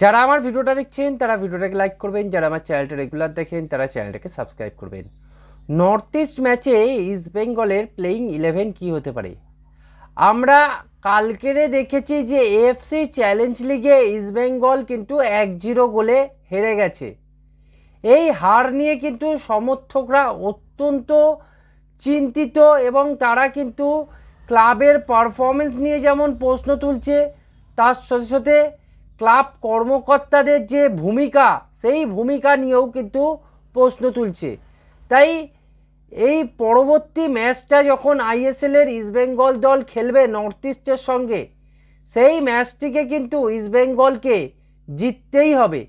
যারা আমার ভিডিওটা দেখছেন, তারা ভিডিওটাকে লাইক করবেন। যারা আমার চ্যানেলটা রেগুলার দেখেন, তারা চ্যানেলটাকে সাবস্ক্রাইব করবেন। নর্থ ইস্ট ম্যাচে ইস্ট বেঙ্গলের প্লেইং ইলেভেন কী হতে পারে? আমরা কালকেরে দেখেছি যে এএফসি চ্যালেঞ্জ লিগে ইস্ট বেঙ্গল কিন্তু এক জিরো গোলে হেরে গেছে। এই হার নিয়ে কিন্তু সমর্থকরা অত্যন্ত চিন্তিত এবং তারা কিন্তু ক্লাবের পারফরমেন্স নিয়ে যেমন প্রশ্ন তুলছে, তার সাথে সাথে ক্লাব কর্মকর্তাদের যে ভূমিকা, সেই ভূমিকা নিয়েও কিন্তু প্রশ্ন তুলছে। তাই এই পরবর্তী ম্যাচটা যখন আইএসএলের ইস্টবেঙ্গল দল খেলবে নর্থ ইস্টের সঙ্গে, সেই ম্যাচটিকে কিন্তু ইস্টবেঙ্গলকে জিততেই হবে।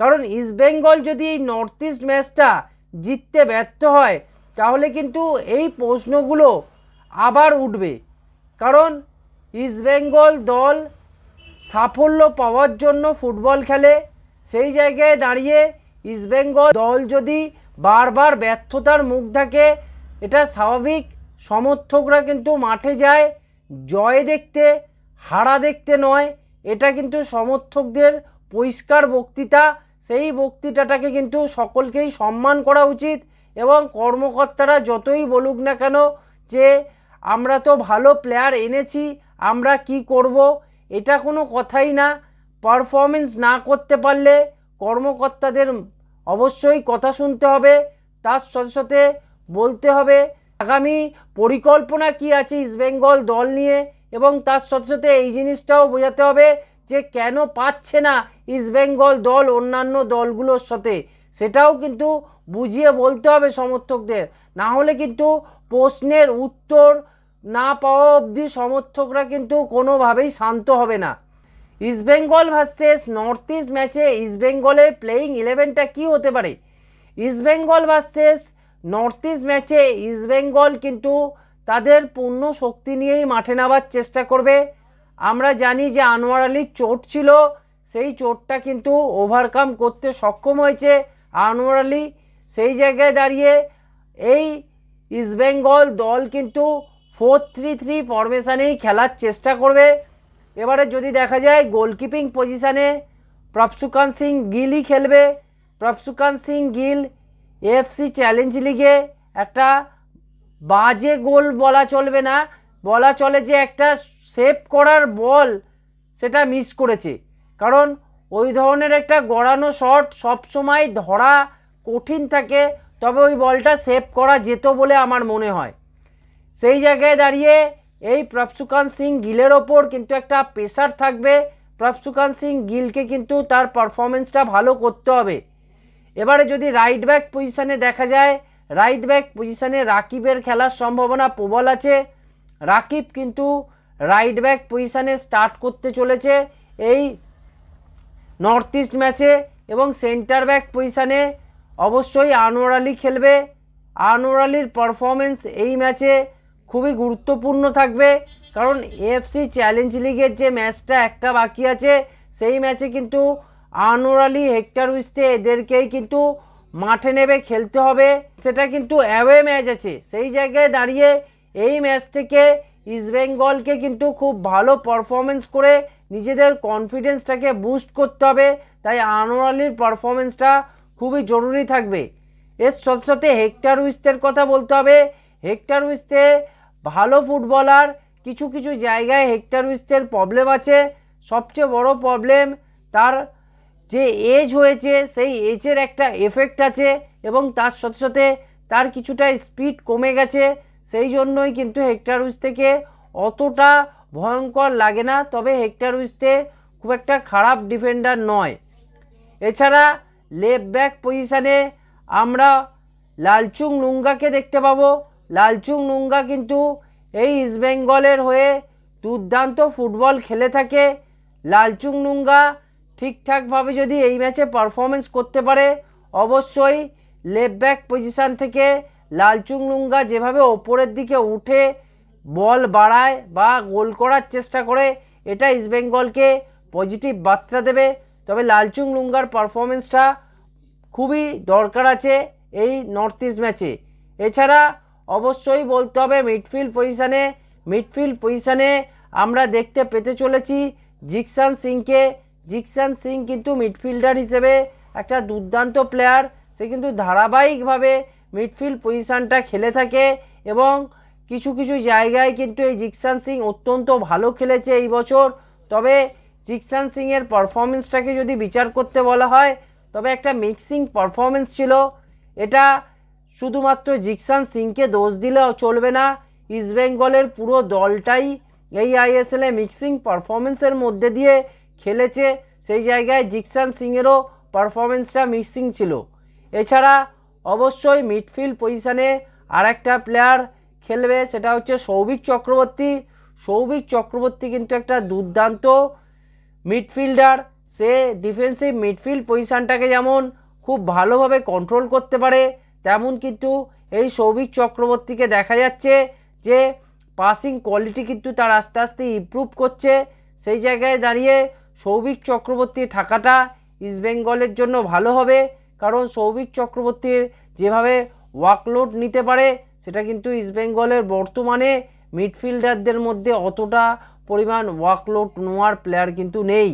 কারণ ইস্টবেঙ্গল যদি এই নর্থ ইস্ট ম্যাচটা জিততে ব্যর্থ হয়, তাহলে কিন্তু এই প্রশ্নগুলো আবার উঠবে। কারণ ইস্টবেঙ্গল দল সাফল্য পাওয়ার জন্য ফুটবল খেলে, সেই জায়গায় দাঁড়িয়ে ইস্টবেঙ্গল দল যদি বারবার ব্যর্থতার মুখ থাকে এটা স্বাভাবিক। সমর্থকরা কিন্তু মাঠে যায়, জয় দেখতে, হারা দেখতে নয়। এটা কিন্তু সমর্থকদের পরিষ্কার বক্তৃতা। সেই বক্তৃতাটাকে কিন্তু সকলকেই সম্মান করা উচিত এবং কর্মকর্তারা যতই বলুক না কেন যে, আমরা তো ভালো প্লেয়ার এনেছি, আমরা কি করব? এটা কোনো কথাই না। পারফরমেন্স না করতে পারলে কর্মকর্তাদের অবশ্যই কথা শুনতে হবে। তার সাথে সাথে বলতে হবে, আগামী পরিকল্পনা কি আছে ইস্টবেঙ্গল দল নিয়ে? এবং তার সাথে সাথে এই জিনিসটাও বোঝাতে হবে যে কেন পাচ্ছে না ইস্টবেঙ্গল দল অন্যান্য দলগুলোর সাথে। সেটাও কিন্তু বুঝিয়ে বলতে হবে সমর্থকদের। না হলে কিন্তু প্রশ্নের উত্তর না পাওয়া অবধি সমর্থকরা কিন্তু কোনোভাবেই শান্ত হবে না। ইস্টবেঙ্গল ভার্সেস নর্থ ইস্ট ম্যাচে ইস্টবেঙ্গলের প্লেয়িং ইলেভেনটা কী হতে পারে? ইস্টবেঙ্গল ভার্সেস নর্থ ইস্ট ম্যাচে ইস্টবেঙ্গল কিন্তু তাদের পূর্ণ শক্তি নিয়েই মাঠে নামার চেষ্টা করবে। আমরা জানি যে আনোয়ার আলীর চোট ছিল, সেই চোটটা কিন্তু ওভারকাম করতে সক্ষম হয়েছে আনোয়ার আলী। সেই জায়গায় দাঁড়িয়ে এই ইস্টবেঙ্গল দল কিন্তু ফোর থ্রি থ্রি ফরমেশানেই খেলার চেষ্টা করবে। এবারে যদি দেখা যায় গোলকিপিং পজিশানে প্রফসুকান সিং গিলই খেলবে। প্রফসুকান সিং গিল এফসি চ্যালেঞ্জ লিগে একটা বাজে গোল বলা চলবে না। বলা চলে যে একটা সেভ করার বল সেটা মিস করেছে। কারণ ওই ধরনের একটা গড়ানো শট সবসময় ধরা কঠিন থাকে, তবে ওই বলটা সেভ করা যেত বলে আমার মনে হয়। সেই জায়গায় দাঁড়িয়ে এই প্রফসুকান সিং গিলের ওপর কিন্তু একটা প্রেশার থাকবে। প্রফসুকান সিং গিলকে কিন্তু তার পারফরমেন্সটা ভালো করতে হবে। এবারে যদি রাইট ব্যাক পজিশানে দেখা যায় রাইট ব্যাক পজিশানে রাকিবের খেলার সম্ভাবনা প্রবল আছে। রাকিব কিন্তু রাইট ব্যাক পজিশানে স্টার্ট করতে চলেছে এই নর্থ ইস্ট ম্যাচে এবং সেন্টার ব্যাক পজিশানে অবশ্যই আনোয়ার আলী খেলবে। আনোয়ার আলীর পারফরমেন্স এই ম্যাচে খুবই গুরুত্বপূর্ণ থাকবে। কারণ এএফসি চ্যালেঞ্জ লিগের যে ম্যাচটা একটা বাকি আছে, সেই ম্যাচে কিন্তু আনোয়ার আলী, হেক্টর উইস্তে এদেরকেই কিন্তু মাঠে নেবে, খেলতে হবে। সেটা কিন্তু অ্যাওয়ে ম্যাচ আছে। সেই জায়গায় দাঁড়িয়ে এই ম্যাচ থেকে ইস্টবেঙ্গলকে কিন্তু খুব ভালো পারফরমেন্স করে নিজেদের কনফিডেন্সটাকে বুস্ট করতে হবে। তাই আনোয়ার আলীর পারফরমেন্সটা খুবই জরুরি থাকবে। এর সাথে সাথে হেক্টর উইস্টের কথা বলতে হবে। হেক্টর উইস্টে ভালো ফুটবলার, কিছু কিছু জায়গায় হেক্টর উইস্টের প্রবলেম আছে। সবচেয়ে বড় প্রবলেম তার যে এজ হয়েছে, সেই এজের একটা এফেক্ট আছে এবং তার সাথে সাথে তার কিছুটা স্পিড কমে গেছে। সেই জন্যই কিন্তু হেক্টর উইস থেকে অতটা ভয়ঙ্কর লাগে না, তবে হেক্টর খুব একটা খারাপ ডিফেন্ডার নয়। এছাড়া লেফট ব্যাক পজিশানে আমরা লালচুং লুঙ্গাকে দেখতে পাবো। লালচুং নুঙ্গা কিন্তু এই ইস্টবেঙ্গলের হয়ে দুর্দান্ত ফুটবল খেলে থাকে। লালচুং নুঙ্গা ঠিকঠাকভাবে যদি এই ম্যাচে পারফরমেন্স করতে পারে, অবশ্যই লেফট ব্যাক পজিশান থেকে লালচুং নুঙ্গা যেভাবে ওপরের দিকে উঠে বল বাড়ায় বা গোল করার চেষ্টা করে, এটা ইস্টবেঙ্গলকে পজিটিভ বার্তা দেবে। তবে লালচুং নুঙ্গার পারফরমেন্সটা খুবই দরকার আছে এই নর্থ ইস্ট ম্যাচে এছাড়া অবশ্যই বলতে হবে মিডফিল্ড পজিশানে মিডফিল্ড পজিশানে আমরা দেখতে পেতে চলেছি জিকসান সিংকে। জিকসান সিং কিন্তু মিডফিল্ডার হিসেবে একটা দুর্দান্ত প্লেয়ার। সে কিন্তু ধারাবাহিকভাবে মিডফিল্ড পজিশানটা খেলে থাকে এবং কিছু কিছু জায়গায় কিন্তু এই জিকসান সিং অত্যন্ত ভালো খেলেছে এই বছর। তবে জিকসান সিংয়ের পারফরমেন্সটাকে যদি বিচার করতে বলা হয়, তবে একটা মিক্সিং পারফরমেন্স ছিল। এটা শুধুমাত্র জিকসান সিংকে দোষ দিলেও চলবে না। ইস্টবেঙ্গলের পুরো দলটাই এই আইএসএলে মিক্সিং পারফরমেন্সের মধ্যে দিয়ে খেলেছে। সেই জায়গায় জিকসান সিংয়েরও পারফরমেন্সটা মিক্সিং ছিল। এছাড়া অবশ্যই মিডফিল্ড পজিশানে আরেকটা প্লেয়ার খেলবে, সেটা হচ্ছে সৌভিক চক্রবর্তী। সৌভিক চক্রবর্তী কিন্তু একটা দুর্দান্ত মিডফিল্ডার। সে ডিফেন্সিভ মিডফিল্ড পজিশানটাকে যেমন খুব ভালোভাবে কন্ট্রোল করতে পারে তেমন কিন্তু এই সৌভিক চক্রবর্তীকে দেখা যাচ্ছে যে পাসিং কোয়ালিটি কিন্তু তার আস্তে আস্তে ইমপ্রুভ করছে। সেই জায়গায় দাঁড়িয়ে সৌভিক চক্রবর্তী থাকাটা ইস্টবেঙ্গলের জন্য ভালো হবে। কারণ সৌভিক চক্রবর্তীর যেভাবে ওয়ার্কলোড নিতে পারে, সেটা কিন্তু ইস্টবেঙ্গলের বর্তমানে মিডফিল্ডারদের মধ্যে অতটা পরিমাণ ওয়ার্কলোড নেওয়ার প্লেয়ার কিন্তু নেই।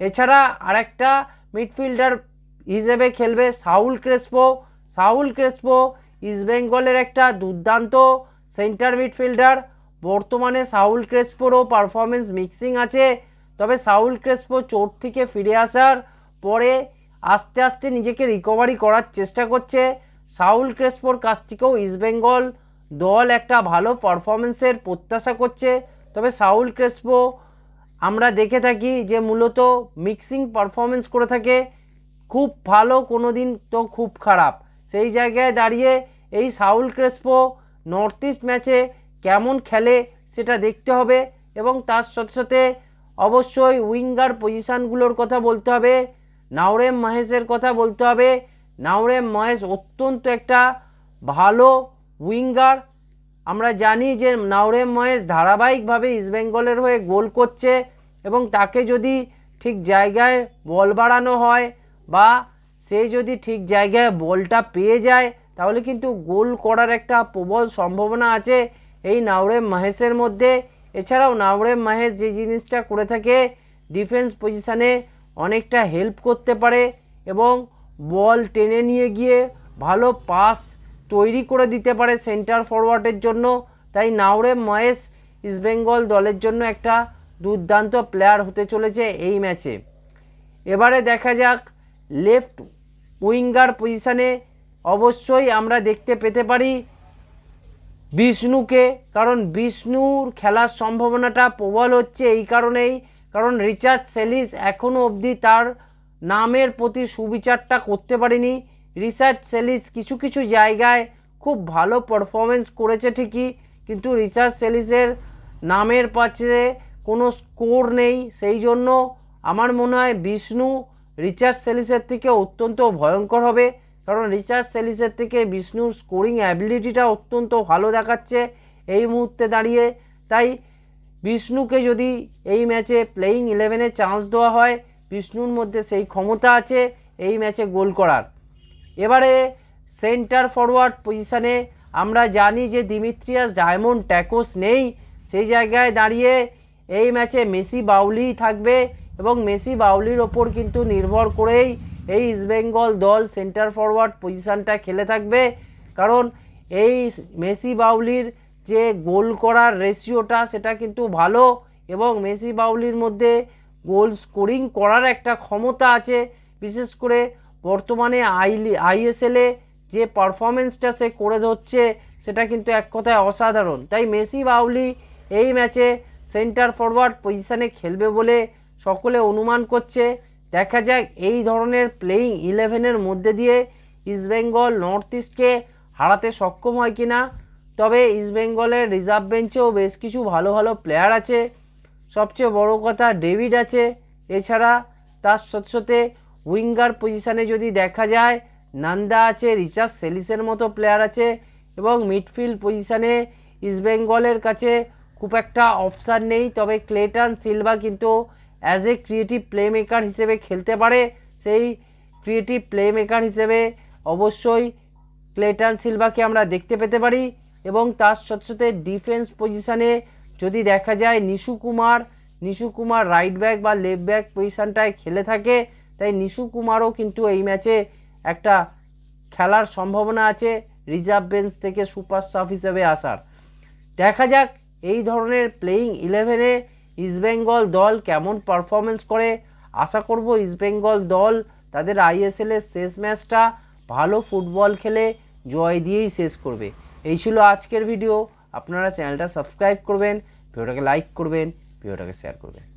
এছাড়া আরেকটা মিডফিল্ডার হিসেবে খেলবে সাউল ক্রেসপো। সাউল ক্রেসপো ইস্টবেঙ্গলের একটা দুর্দান্ত সেন্টার মিডফিল্ডার। বর্তমানে সাউল ক্রেসপোরও পারফরমেন্স মিক্সিং আছে। তবে সাউল ক্রেসপো চোট থেকে ফিরে আসার পরে আস্তে আস্তে নিজেকে রিকভারি করার চেষ্টা করছে। সাউল ক্রেসপোর কাছ থেকেও ইস্টবেঙ্গল দল একটা ভালো পারফরমেন্সের প্রত্যাশা করছে। তবে সাউল ক্রেসপো, আমরা দেখে থাকি যে মূলত মিক্সিং পারফরমেন্স করে থাকে। খুব ভালো কোনো দিন তো খুব খারাপ। সেই জায়গায় দাঁড়িয়ে এই সাউল ক্রেসপো নর্থ ইস্ট ম্যাচে কেমন খেলে সেটা দেখতে হবে এবং তার সাথে সাথে অবশ্যই উইঙ্গার পজিশানগুলোর কথা বলতে হবে, নাওরেম মহেশের কথা বলতে হবে। নাওরেম মহেশ অত্যন্ত একটা ভালো উইঙ্গার। আমরা জানি যে নাওরেম মহেশ ধারাবাহিকভাবে ইস্টবেঙ্গলের হয়ে গোল করছে এবং তাকে যদি ঠিক জায়গায় বল বাড়ানো হয় বা সে যদি ঠিক জায়গায় বলটা পেয়ে যায়, তাহলে কিন্তু গোল করার একটা প্রবল সম্ভাবনা আছে এই নাওরেম মহেশের মধ্যে। এছাড়াও নাওরেম মহেশ যে জিনিসটা করে থাকে ডিফেন্স পজিশানে অনেকটা হেল্প করতে পারে এবং বল টেনে নিয়ে গিয়ে ভালো পাস তৈরি করে দিতে পারে সেন্টার ফরওয়ার্ডের জন্য। তাই নাওরেম মহেশ ইস্টবেঙ্গল দলের জন্য একটা দুর্দান্ত প্লেয়ার হতে চলেছে এই ম্যাচে এবারে দেখা যাক লেফট উইঙ্গার পজিশানে অবশ্যই আমরা দেখতে পেতে পারি বিষ্ণুকে, কারণ বিষ্ণুর খেলার সম্ভাবনাটা প্রবল হচ্ছে এই কারণেই, কারণ রিচার্ড সেলিস এখনও অবধি তার নামের প্রতি সুবিচারটা করতে পারেনি। রিচার্ড সেলিস কিছু কিছু জায়গায় খুব ভালো পারফরমেন্স করেছে ঠিকই, কিন্তু রিচার্ড সেলিসের নামের পাশে কোনো স্কোর নেই। সেই জন্য আমার মনে হয় বিষ্ণু রিচার্ড সেলিসের থেকে অত্যন্ত ভয়ঙ্কর হবে, কারণ রিচার্ড সেলিসের থেকে বিষ্ণুর স্কোরিং অ্যাবিলিটিটা অত্যন্ত ভালো দেখাচ্ছে এই মুহূর্তে দাঁড়িয়ে। তাই বিষ্ণুকে যদি এই ম্যাচে প্লেয়িং ইলেভেনে চান্স দেওয়া হয়, বিষ্ণুর মধ্যে সেই ক্ষমতা আছে এই ম্যাচে গোল করার। এবারে সেন্টার ফরওয়ার্ড পজিশানে আমরা জানি যে দিমিত্রিয়াস ডায়মন্ড ট্যাকোস নেই, সেই জায়গায় দাঁড়িয়ে এই ম্যাচে মেসি বাউলি থাকবে এবং মেসি বাউলির ওপর কিন্তু নির্ভর করেই এই ইস্টবেঙ্গল দল সেন্টার ফরওয়ার্ড পজিশানটা খেলে থাকবে। কারণ এই মেসি বাউলির যে গোল করার রেশিওটা সেটা কিন্তু ভালো এবং মেসি বাউলির মধ্যে গোল স্কোরিং করার একটা ক্ষমতা আছে। বিশেষ করে বর্তমানে আইলি আইএসএলে যে পারফরমেন্সটা সে করে ধরছে, সেটা কিন্তু এক কথায় অসাধারণ। তাই মেসি বাউলি এই ম্যাচে সেন্টার ফরওয়ার্ড পজিশানে খেলবে বলে সকলে অনুমান করছে, দেখা যাক এই ধরনের প্লেয়িং ইলেভেনের মধ্যে দিয়ে ইস্টবেঙ্গল নর্থ ইস্টকে হারাতে সক্ষম হয় কি না তবে ইস্টবেঙ্গলের রিজার্ভ বেঞ্চেও বেশ কিছু ভালো ভালো প্লেয়ার আছে। সবচেয়ে বড় কথা ডেভিড আছে। এছাড়া তার সাথে সাথে উইঙ্গার পজিশানে যদি দেখা যায় নান্দা আছে রিচার্ড সেলিসের মতো প্লেয়ার আছে এবং মিডফিল্ড পজিশানে ইস্টবেঙ্গলের কাছে খুব একটা অপশান নেই। তবে ক্লেটন সিলভা কিন্তু as a creative playmaker হিসেবে খেলতে পারে, সেই ক্রিয়েটিভ প্লে মেকার হিসেবে অবশ্যই ক্লেটন সিলভাকে আমরা দেখতে পেতে পারি এবং তার সাথে সাথে ডিফেন্স পজিশানে যদি দেখা যায় নিশু কুমার নিশু কুমার রাইট ব্যাক বা লেফট ব্যাক পজিশনটায় খেলে থাকে, তাই নিশু কুমারও কিন্তু এই ম্যাচে একটা খেলার সম্ভাবনা আছে রিজার্ভ বেঞ্চ থেকে সুপার সাব হিসেবে আসার। দেখা যাক এই ধরনের প্লেয়িং ইলেভেনে ইস্টবেঙ্গল দল কেমন পারফরমেন্স করে? আশা করব ইস্টবেঙ্গল দল তাদের আইএসএল এর শেষ ম্যাচটা ভালো ফুটবল খেলে জয় দিয়েই শেষ করবে। এই ছিল আজকের ভিডিও আপনারা চ্যানেলটা সাবস্ক্রাইব করবেন ভিডিওটাকে লাইক করবেন ভিডিওটাকে শেয়ার করবেন।